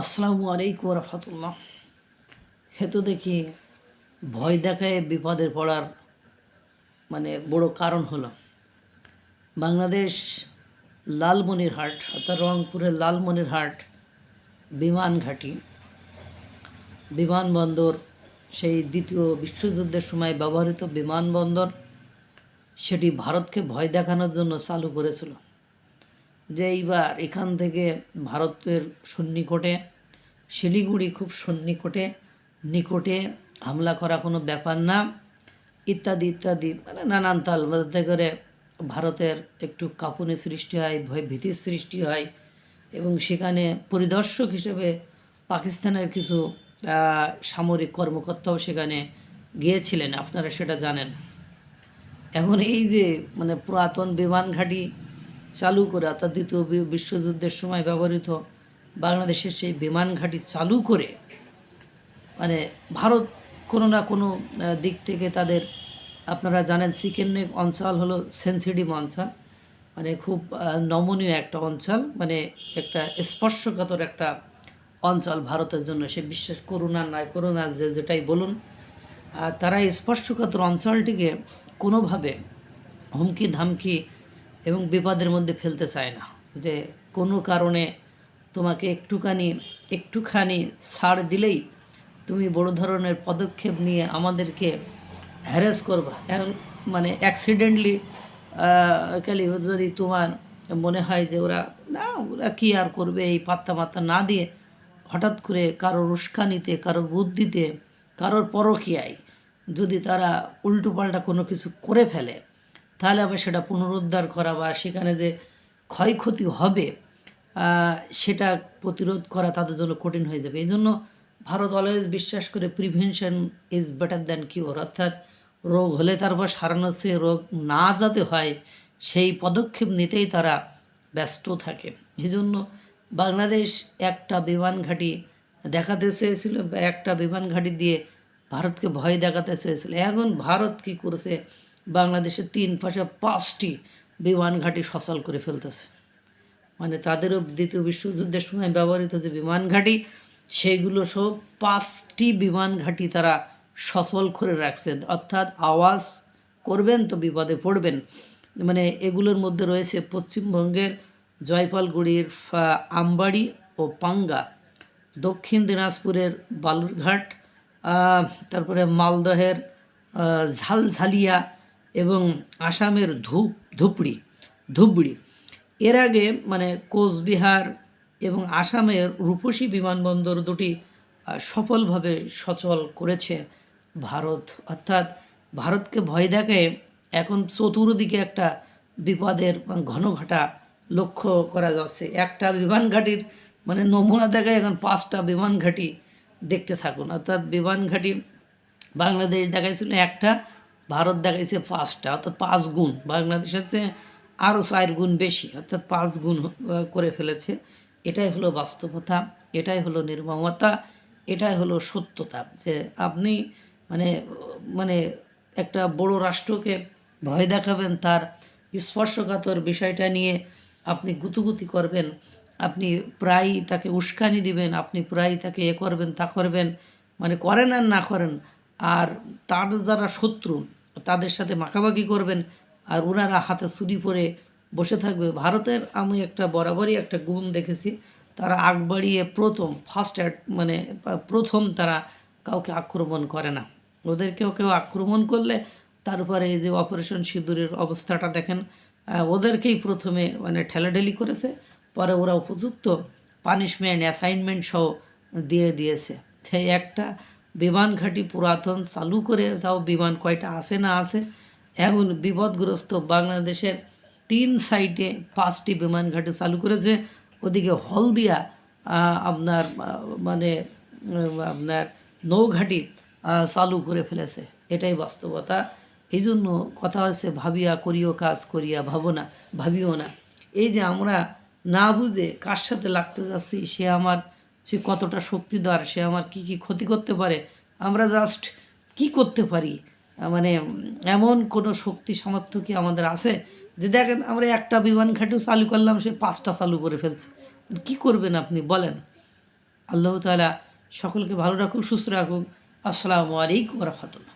আসসালামু আলাইকুম রহমতুল্লাহ হেতু দেখি ভয় দেখায় বিপদে পড়ার মানে বড় কারণ হলো। বাংলাদেশ লালমনিরহাট, অর্থাৎ রংপুরের লালমনিরহাট বিমান ঘাঁটি, বিমানবন্দর, সেই দ্বিতীয় বিশ্বযুদ্ধের সময় ব্যবহৃত বিমানবন্দর, সেটি ভারতকে ভয় দেখানোর জন্য চালু করেছিল। যে এইবার এখান থেকে ভারতের সন্নিকটে, শিলিগুড়ি খুব সন্নিকটে, নিকটে হামলা করা কোনো ব্যাপার না, ইত্যাদি ইত্যাদি মানে নানান তাল বাজাতে করে ভারতের একটু কাঁপুনি সৃষ্টি হয়, ভয় ভীতির সৃষ্টি হয় এবং সেখানে পরিদর্শক হিসেবে পাকিস্তানের কিছু সামরিক কর্মকর্তাও সেখানে গিয়েছিলেন, আপনারা সেটা জানেন। এখন এই যে মানে পুরাতন বিমান ঘাঁটি চালু করে, অর্থাৎ দ্বিতীয় বিশ্বযুদ্ধের সময় ব্যবহৃত বাংলাদেশের সেই বিমান ঘাঁটি চালু করে মানে ভারত কোনো না কোনো দিক থেকে তাদের, আপনারা জানেন নেক অঞ্চল হলো সেন্সিটিভ অঞ্চল মানে খুব নমনীয় একটা অঞ্চল মানে একটা স্পর্শকাতর একটা অঞ্চল ভারতের জন্য, সে বিশ্বাস আর নয় আর যে, যেটাই বলুন। তারা স্পর্শকাতর অঞ্চলটিকে কোনোভাবে হুমকি ধামকি এবং বিপদের মধ্যে ফেলতে চায় না। যে কোনো কারণে তোমাকে একটুখানি একটুখানি ছাড় দিলেই তুমি বড় ধরনের পদক্ষেপ নিয়ে আমাদেরকে হ্যারেস করবা। মানে অ্যাক্সিডেন্টলি খালি যদি তোমার মনে হয় যে ওরা, না, ওরা কী আর করবে? এই পাত্তা মাত্তা না দিয়ে হঠাৎ করে কারোর উস্কানিতে, কারোর বুদ্ধিতে, কারোর পরকীয়ায় যদি তারা উল্টোপাল্টা কোনো কিছু করে ফেলে তাহলে আবার সেটা পুনরুদ্ধার করা বা সেখানে যে ক্ষয়ক্ষতি হবে সেটা প্রতিরোধ করা তাদের জন্য কঠিন হয়ে যাবে। এই জন্য ভারত অলওয়েজ বিশ্বাস করে prevention is better than cure অর্থাৎ রোগ হলে তারপর সারানো সে রোগ না যাতে হয়, সেই পদক্ষেপ নিতেই তারা ব্যস্ত থাকে। এই জন্য বাংলাদেশ একটা বিমান ঘাঁটি দেখাতে চেয়েছিল একটা বিমান ঘাঁটি দিয়ে ভারতকে ভয় দেখাতে চেয়েছিল। এখন ভারত কী করেছে? বাংলাদেশের তিন পাশে পাঁচটি বিমান ঘাঁটি সচল করে ফেলতেছে। মানে তাদেরও দ্বিতীয় বিশ্বযুদ্ধের সময় ব্যবহৃত যে বিমান ঘাঁটি সেইগুলো সব পাঁচটি বিমান ঘাঁটি তারা সচল করে রাখছে। অর্থাৎ আওয়াজ করবেন তো বিপদে পড়বেন। মানে এগুলোর মধ্যে রয়েছে পশ্চিমবঙ্গের জয়পালগুড়ির আমবাড়ি ও পাঙ্গা। দক্ষিণ দিনাজপুরের বালুরঘাট তারপরে মালদহের ঝালঝালিয়া এবং আসামের ধূপ, ধুপড়ি ধুবড়ি এর আগে মানে কোচবিহার এবং আসামের রূপসী বিমানবন্দর দুটি সফলভাবে সচল করেছে ভারত। অর্থাৎ ভারতকে ভয় দেখায় এখন চতুর্দিকে একটা বিপদের ঘনঘটা লক্ষ্য করা যাচ্ছে। একটা বিমান ঘাঁটির মানে নমুনা দেখায় এখন পাঁচটা বিমান ঘাঁটি দেখতে থাকুন। অর্থাৎ বিমান ঘাঁটি বাংলাদেশ দেখাইছিল একটা ভারত দেখাইছে পাঁচটা, অর্থাৎ পাঁচ গুণ। বাংলাদেশের চেয়ে আরও চার গুণ বেশি, অর্থাৎ পাঁচ গুণ করে ফেলেছে। এটাই হলো বাস্তবতা, এটাই হলো নির্মমতা, এটাই হলো সত্যতা। যে আপনি মানে মানে একটা বড় রাষ্ট্রকে ভয় দেখাবেন, তার স্পর্শকাতর বিষয়টা নিয়ে আপনি গুতুগুতি করবেন, আপনি প্রায়ই তাকে উস্কানি দিবেন, আপনি প্রায়ই তাকে এ করবেন, তা করবেন মানে করেন আর না করেন আর তার যারা শত্রু, তাদের সাথে মাখামাখি করবেন আর ওনারা হাতে চুরি পরে বসে থাকবে। ভারতের আমি একটা বরাবরই একটা গুণ দেখেছি, তারা আগ বাড়িয়ে প্রথম ফার্স্ট অ্যাড মানে প্রথম তারা কাউকে আক্রমণ করে না। ওদেরকেও কেউ আক্রমণ করলে তারপরে এই যে অপারেশন সিঁদুরের অবস্থাটা দেখেন ওদেরকেই প্রথমে মানে ঠেলাঠেলি করেছে, পরে ওরা উপযুক্ত পানিশমেন্ট অ্যাসাইনমেন্ট সহ দিয়ে দিয়েছে। সেই একটা বিমান ঘাঁটি পুরাতন চালু করে তাও বিমান কয়টা আসে না আসে এমন বিপদগ্রস্ত বাংলাদেশের তিন সাইডে পাঁচটি বিমান ঘাঁটি চালু করেছে। ওদিকে হলদিয়া আপনার মানে আপনার নৌঘাঁটি চালু করে ফেলেছে। এটাই বাস্তবতা। এই জন্য কথা হচ্ছে, ভাবিয়া করিও কাজ, করিয়া ভাবো না, ভাবিও না। এই যে আমরা না বুঝে কার সাথে লাগতে যাচ্ছি, সে আমার সে কতটা শক্তিধর, সে আমার কি কি ক্ষতি করতে পারে, আমরা জাস্ট কি করতে পারি? মানে এমন কোনো শক্তি সামর্থ্য কি আমাদের আছে? যে দেখেন, আমরা একটা বিমান ঘাটিও চালু করলাম, সে পাঁচটা চালু করে ফেলছে। কি করবেন আপনি? বলেন। আল্লাহ তালা সকলকে ভালো রাখুক, সুস্থ রাখুক। আসসালামু আলাইকুম রহমতুল্লাহ।